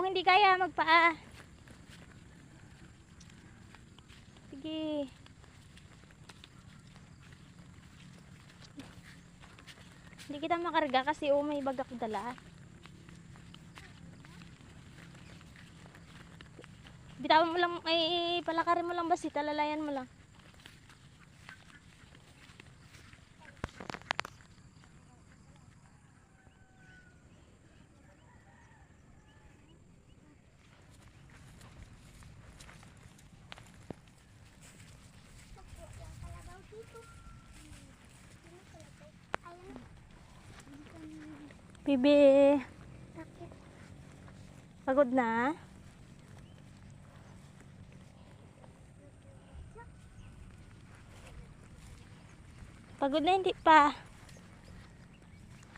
Kung hindi kaya, magpaa. Sige. Hindi kita makarga kasi oh, may bag dala. Bitawan mo lang, ay palakarin mo lang basi, talalayan mo lang. Bibi, pagod na? Pagod na hindi pa.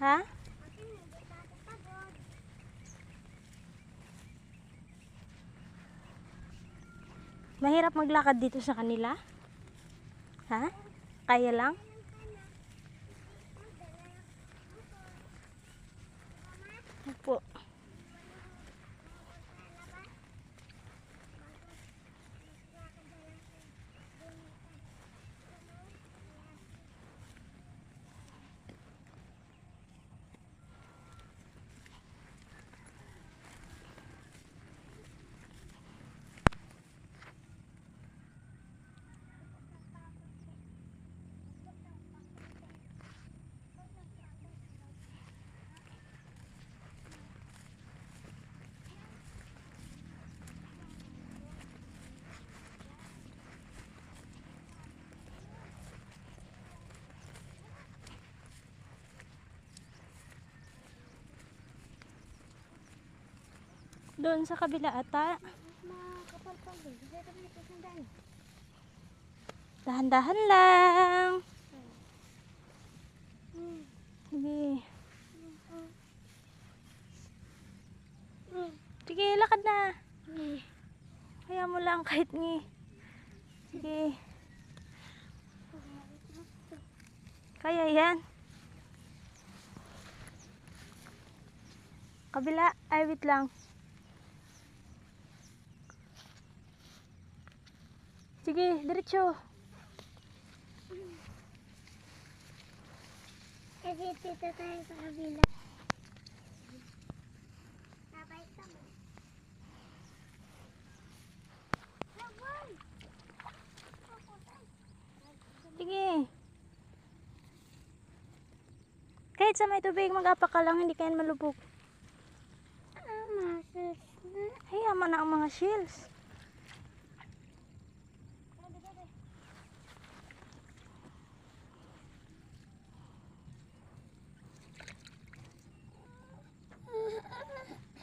Ha? Mahirap maglakad dito sa kanila? Ha? Kaya lang? Opo. Doon sa kabila ata. Dahan-dahan lang. Sige. Sige, lakad na. Kaya mo lang kahit ni. Sige. Kaya yan. Kabila. Ay, wait lang. Sige, diretso. Kasi dito tayo sa kabila. Sabay ka mo. Sige. Kahit sa may tubig, mag-apak ka lang, hindi kayan malubog. Ah, na. Hayama na ang mga shells.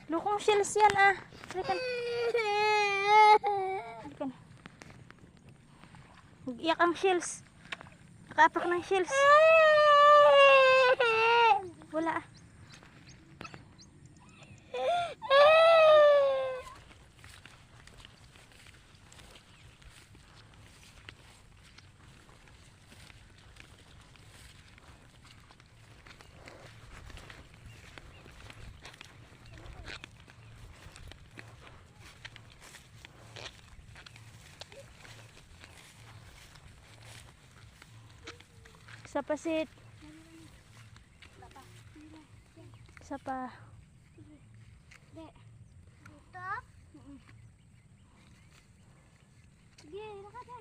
Lukong shells yan ah. Halika na. Halika na. Mag-iyak ang shells. Nakaapak ng shells. Wala ah. Isa pa sit. Isa pa. Dito? Sige, lakad na.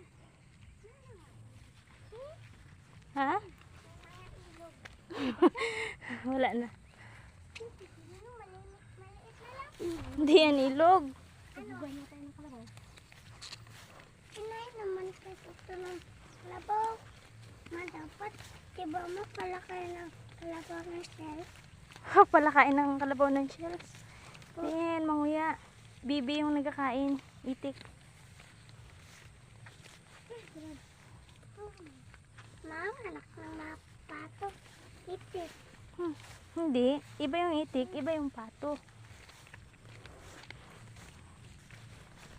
Ha? Wala na. Hindi yan ilog. Ano? Gugay tayo ng kalabaw. Inay naman sa ito ng kalabaw. Ma, dapat, diba mo pala kayo ng kalabaw ng shell? Palakain ng kalabaw ng shells. Ayan, manguya. Bibi yung nagkakain. Itik. Ma'am, anak ng mga pato. Itik. Hmm. Hindi. Iba yung itik, iba yung pato.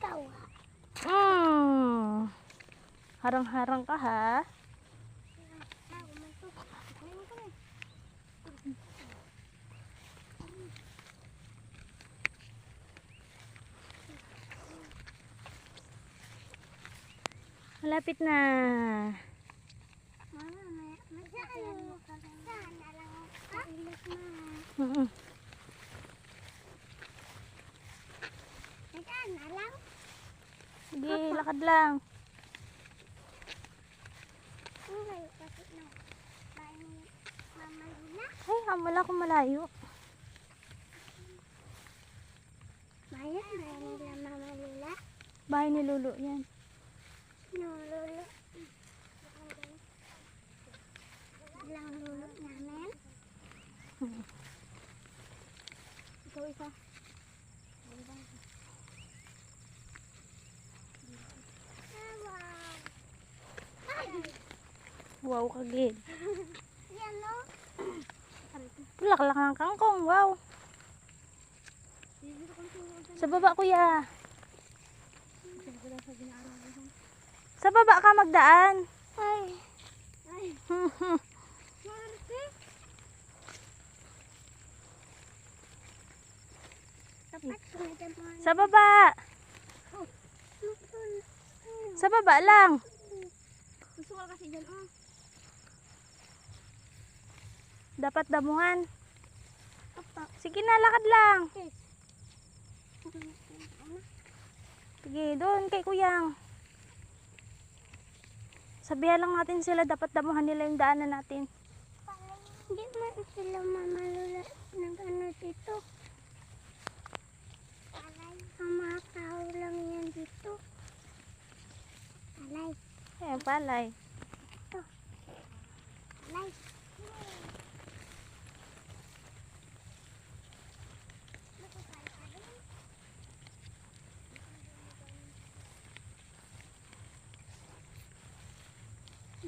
Tawa. Mm. Harang-harang ka ha. Ah, umanto. Ayun ka na. Malapit na. Mama, may lang. Saan na lang ako kailos na. Mm-mm. Saan na lang? Sige, lakad lang. Ay, wala akong malayo. Bayan, bayan nila Mama Lula. Bahay ni Lulu yan. No, Lulu. Lang Lulu namin. Ikaw isa. Wow. Kagid. yan no? Laklak ng kangkong, wow. Sa baba, kuya. Sa baba ka magdaan. Ay. Ay. Sa baba. Sa baba lang. Gusto ko kasi dyan, oh. Dapat damuhan. Sige na, lakad lang. Sige, doon kay kuyang. Sabihan lang natin sila, dapat damuhan nila yung daanan natin. Hindi man sila mamalula ng ano dito. Tao lang yan dito. Alay. Eh, palay. Alay.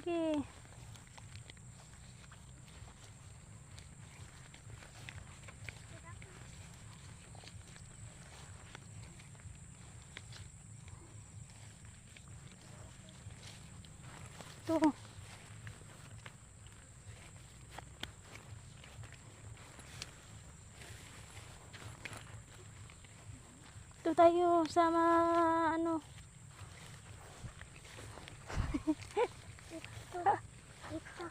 Sige. Ito. Ito tayo sa mga ano. Ito. Ito.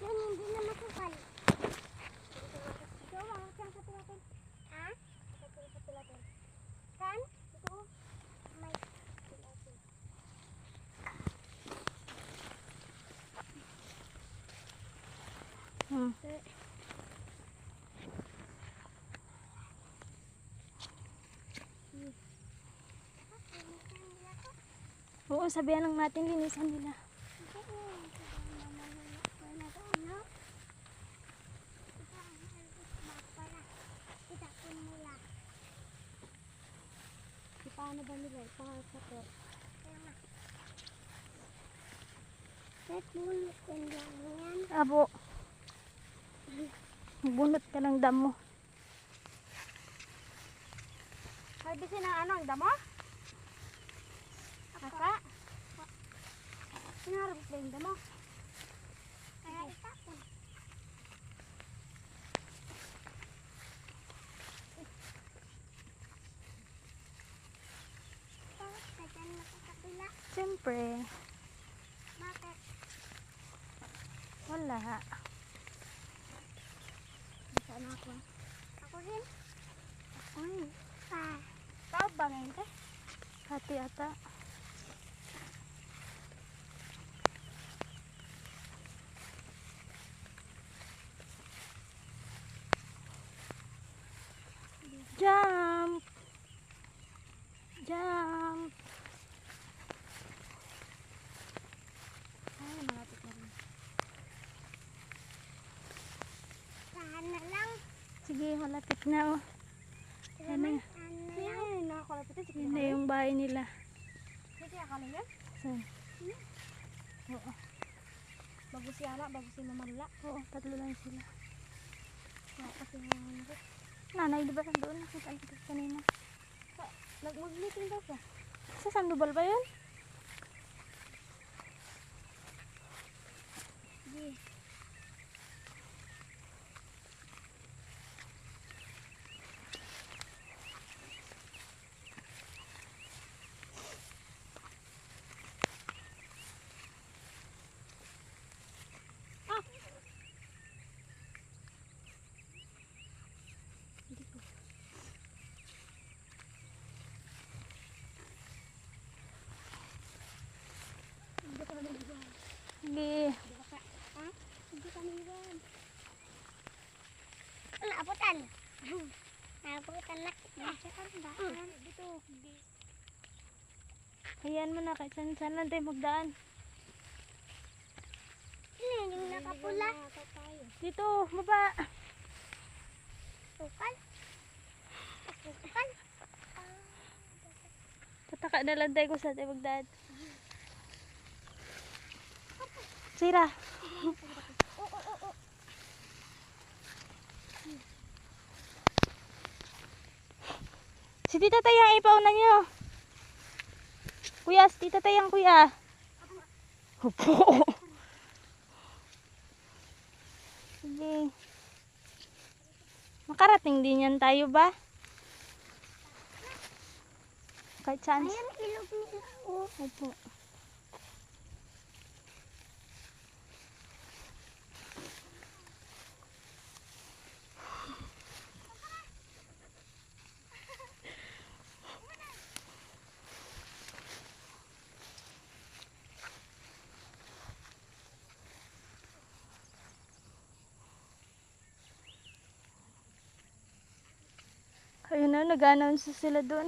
Yan, hindi na makakal. Ito, mga siyang sa pilatin. Ha? Ito, sa pilatin. Saan? Ito. May pilatin. Hmm. Oo, sabihan lang natin linisan nila. Paano ba nila? Kahit bulot yan lang yan. Abo. Bunot ka ng damo. Harbisin ang ano, ang damo? Asa? Sinarabis ba yung damo? Kaya itapon. Siyempre, Bakit? wala. Saan ako? Ako rin. Ay, Pa. Tao ba ngayon hati ata. Jump! Jump! Malapit na oh. Yan na, Saan na yung bahay nila. Saan? Oo, Bago si Ana, bago si Mamalula. oo, tatlo lang sila. Ano. Nanay, di ba doon? Nakita kita kanina. Nag-meeting daw siya. Sa Sandoval ba yun? Nabutan. Nabutan na. Nasaan ba? Dito. Hayaan mo na kahit saan saan lang tayo magdaan. Ano yun yung nakapula? Dito, baba. Sukal? Sukal? Pataka na lang tayo kung saan tayo magdaan. Sira. Sira. Si Tita Tayang ipauna nyo. Kuya, si Tita Tayang kuya. Opo. Sige. Makarating din yan tayo ba? Kahit saan. Ayan, ilog nila. Opo. Ayun na, nag-announce na sila doon.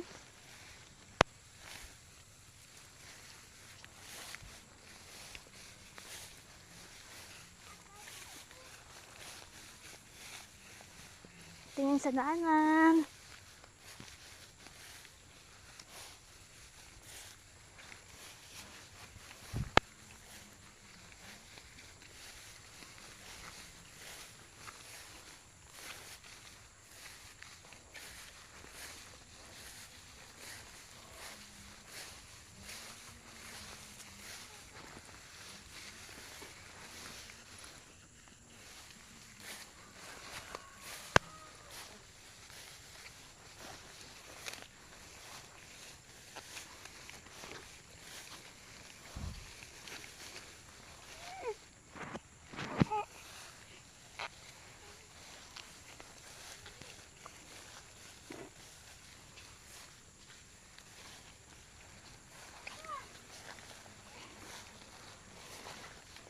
Tingin sa daanan.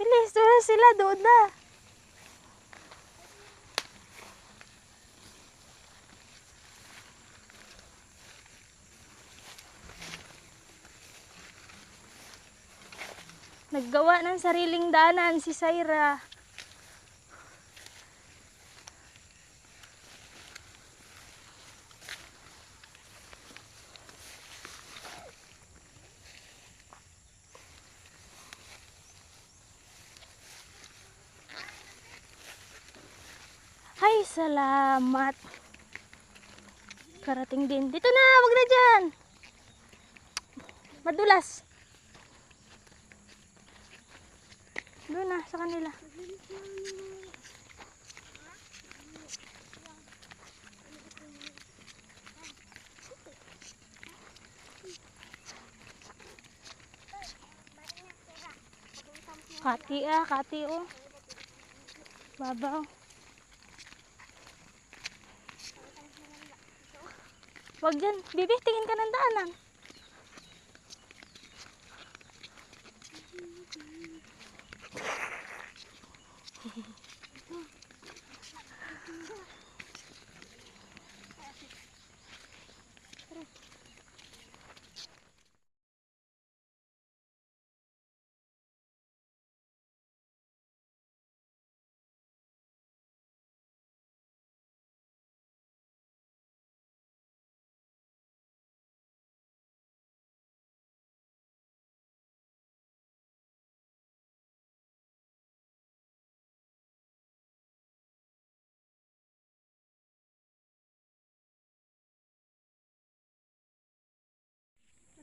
Bilis, doon na sila, doon na. Naggawa ng sariling daanan si Saira. Salamat. Karating din. Dito na, wag na dyan. Madulas. Doon na, sa kanila. Kati ah, kati oh. Babaw. Wag dyan. Bibi, tingin ka ng daanan.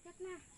Bakit na?